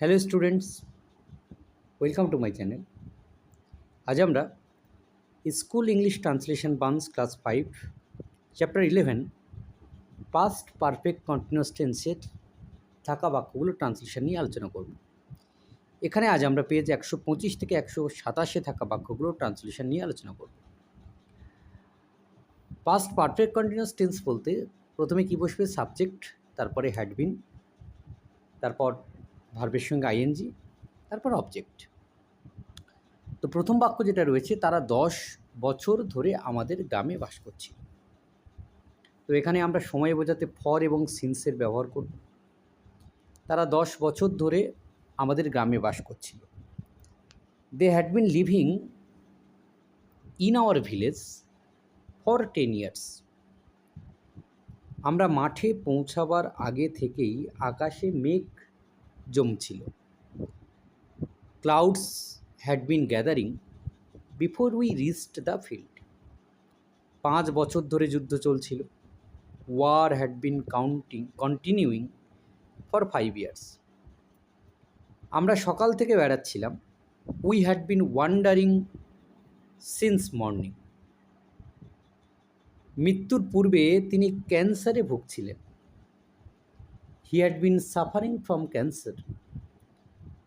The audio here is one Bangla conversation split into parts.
Hello students, welcome to my channel. আজ আমরা school English translation buns class five, chapter eleven past perfect continuous টেন্সের থাকা বাক্যগুলো ট্রান্সলেশন নিয়ে আলোচনা করব। এখানে আজ আমরা পেজ একশো পঁচিশ থেকে একশো সাতাশে থাকা বাক্যগুলো ট্রান্সলেশন নিয়ে আলোচনা করব। পাস্ট পারফেক্ট কন্টিনিউয়াস টেন্স বলতে প্রথমে কী বসবে? সাবজেক্ট তারপরে হ্যাডবিন তারপর ভার্বের সঙ্গে আইএনজি তারপর অবজেক্ট তো প্রথম বাক্য যেটা রয়েছে, তারা দশ বছর ধরে আমাদের গ্রামে বাস করছিল তো এখানে আমরা সময় বোঝাতে ফর এবং সিন্সের ব্যবহার করব। তারা দশ বছর ধরে আমাদের গ্রামে বাস করছিল। They had been living in our village for ten years আমরা মাঠে পৌঁছাবার আগে থেকেই আকাশে মেঘ জমছিল clouds had been gathering before we reached the field পাঁচ বছর ধরে যুদ্ধ চলছিল। War had been counting continuing for five years আমরা সকাল থেকে বেড়াচ্ছিলাম। We had been wandering since morning মৃত্যুর পূর্বে তিনি ক্যান্সারে ভুগছিলেন। He had been suffering from cancer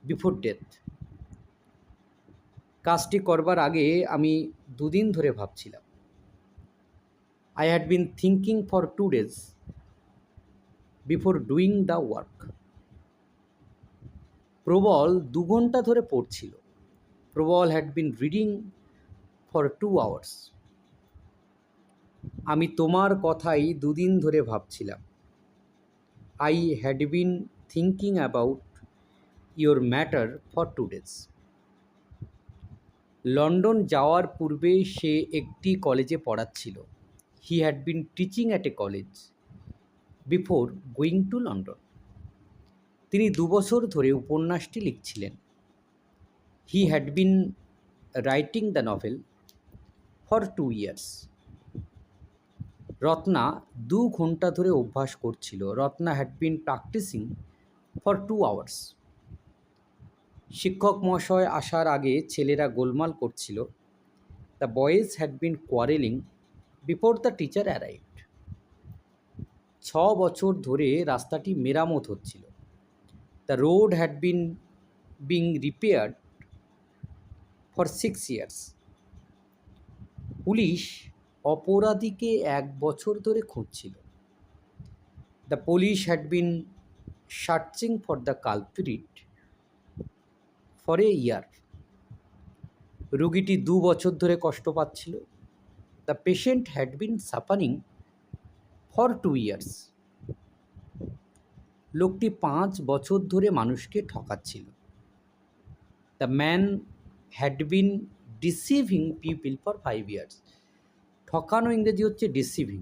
before death কাজটি করবার আগে আমি দুদিন ধরে ভাবছিলাম। I had been thinking for two days before doing the work Prabal দু ঘণ্টা ধরে পড়ছিল। Prabal had been reading for two hours আমি তোমার কথাই দুদিন ধরে ভাবছিলাম। I had been thinking about your matter for two days London যাওয়ার পূর্বে সে একটি কলেজে পড়াচ্ছিল। He had been teaching at a college before going to London তিনি দুবছর ধরে উপন্যাসটি লিখছিলেন। He had been writing the novel for two years Ratna দু ঘণ্টা ধরে অভ্যাস করছিল। Ratna had been practising for two hours শিক্ষক মহাশয় আসার আগে ছেলেরা গোলমাল করছিল। The boys had been quarrelling before the teacher arrived ছ বছর ধরে রাস্তাটি মেরামত হচ্ছিল। The road had been being repaired for six years police অপরাধীকে এক বছর ধরে খুঁজছিল। The police had been searching for the culprit for a year রুগীটি দু বছর ধরে কষ্ট পাচ্ছিল। The patient had been suffering for two years লোকটি পাঁচ বছর ধরে মানুষকে ঠকাচ্ছিল। The man had been deceiving people for five years ঠকানো ইংরেজি হচ্ছে ডিসিভিং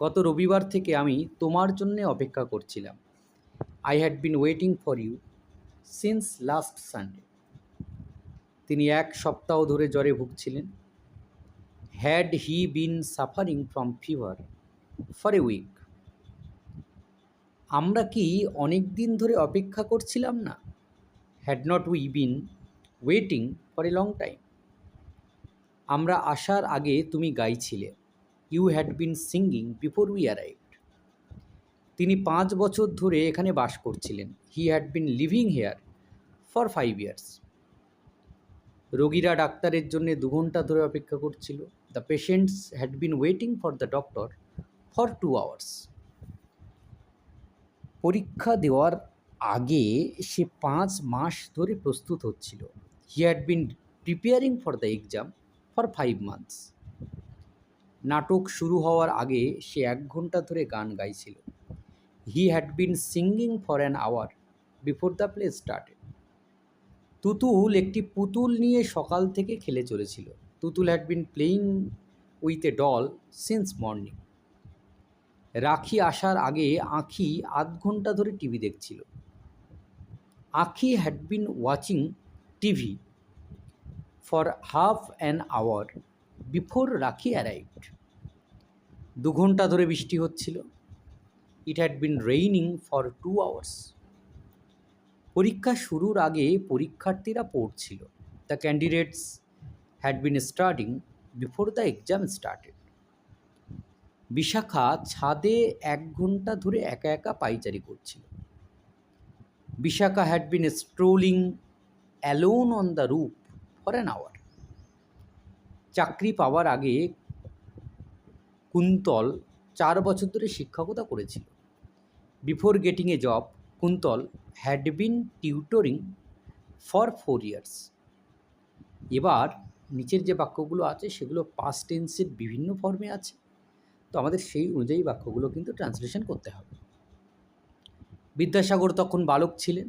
গত রবিবার থেকে আমি তোমার জন্যে অপেক্ষা করছিলাম। I had been waiting for you since last Sunday তিনি এক সপ্তাহ ধরে জ্বরে ভুগছিলেন। Had he been suffering from fever for a week আমরা কি অনেক দিন ধরে অপেক্ষা করছিলাম না? Had not we been waiting for a long time আমরা আসার আগে তুমি গাইছিলে। You had been singing before we arrived তিনি পাঁচ বছর ধরে এখানে বাস করছিলেন। He had been living here for five years রোগীরা ডাক্তারের জন্য দু ঘণ্টা ধরে অপেক্ষা করছিল। The patients had been waiting for the doctor for two hours পরীক্ষা দেওয়ার আগে সে পাঁচ মাস ধরে প্রস্তুত হচ্ছিল। He had been preparing for the exam for five months নাটক শুরু হওয়ার আগে সে এক ঘণ্টা ধরে গান গাইছিল। He had been singing for an hour before the play started Tutul একটি পুতুল নিয়ে সকাল থেকে খেলে চলেছিল। Tutul had been playing with a doll since morning Rakhi আসার আগে আঁখি আধ ঘণ্টা ধরে টিভি দেখছিল। Ankhi had been watching TV. For half an hour before Rakhi arrived দু ঘণ্টা ধরে বৃষ্টি হচ্ছিল। It had been raining for two hours পরীক্ষা শুরুর আগে পরীক্ষার্থীরা পড়ছিল। The candidates had been starting before the exam started Bishakha ছাদে এক ঘণ্টা ধরে একা একা পাইচারি করছিল। Bishakha had been strolling alone on the roof for an hour চাকরি পাওয়ার আগে কুন্তল চার বছর ধরে শিক্ষকতা করেছিল। Before getting a job Kuntal had been tutoring for four years এবার নিচের যে বাক্যগুলো আছে, সেগুলো পাস্ট টেন্সের বিভিন্ন ফর্মে আছে। তো আমাদের সেই অনুযায়ী বাক্যগুলো কিন্তু ট্রান্সলেশন করতে হবে। বিদ্যাসাগর তখন বালক ছিলেন।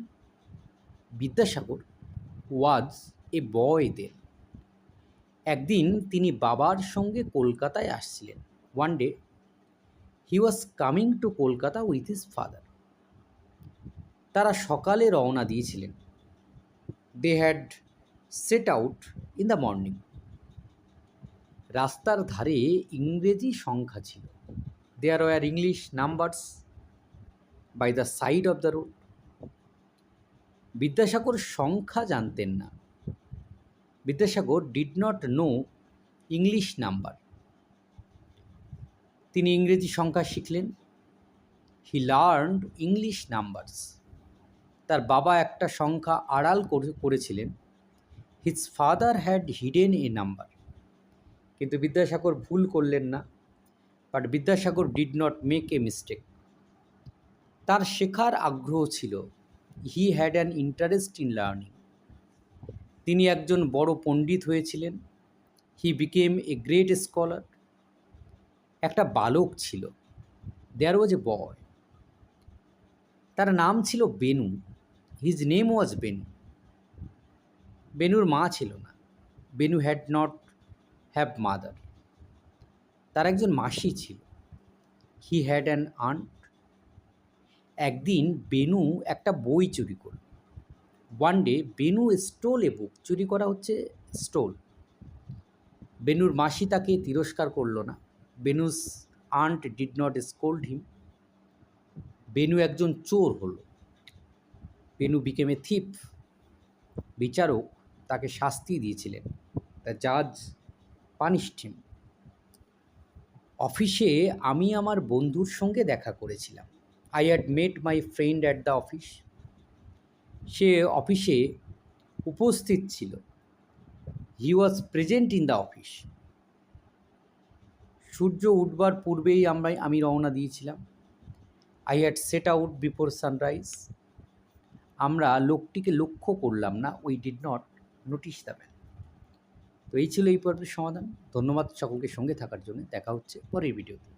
বিদ্যাসাগর ওয়াজ এ বয় দেন। একদিন তিনি বাবার সঙ্গে কলকাতায় আসছিলেন। One day he was coming to Kolkata with his father তারা সকালে রওনা দিয়েছিলেন। They had set out in the morning রাস্তার ধারে ইংরেজি সংখ্যা ছিল। There were English numbers by the side of the road Vidyasagar সংখ্যা জানতেন না। Vidyasagar did not know English number তিনি ইংরেজি সংখ্যা শিখলেন। হি লার্নড ইংলিশ নাম্বারস তার বাবা একটা সংখ্যা আড়াল করে- করেছিলেন। His father had hidden a number কিন্তু বিদ্যাসাগর ভুল করলেন না। But Vidyasagar did not make a mistake তার শেখার আগ্রহ ছিল। He had an interest in learning তিনি একজন বড় পণ্ডিত হয়েছিলেন। He became a great scholar একটা বালক ছিল। দেয়ার ওয়াজ এ বয় তার নাম ছিল Benu. His name was Benu বেনুর মা ছিল না। Benu had not have mother তার একজন মাসি ছিল। হি হ্যাড অ্যান আন্ট একদিন বেনু একটা বই চুরি করল। One day Benu stole a book চুরি করা হচ্ছে স্টোল বেনুর মাসি তাকে তিরস্কার করল না। Benu's aunt did not scold him Benu একজন চোর হলো। বেনু বিকেম থিপ বিচারক তাকে শাস্তি দিয়েছিলেন। দ্য জাজ পানিশড হিম অফিসে আমি আমার বন্ধুর সঙ্গে দেখা করেছিলাম। I had met my friend at the office সে অফিসে উপস্থিত ছিল। He was present in the office সূর্য উঠবার পূর্বেই আমরা, আমি রওনা দিয়েছিলাম। I had set out before sunrise আমরা লোকটিকে লক্ষ্য করলাম না we did not notice the man তো এই ছিল এই পর্বের সমাধান। ধন্যবাদ সকলকে সঙ্গে থাকার জন্য। দেখা হচ্ছে পরের ভিডিওতে।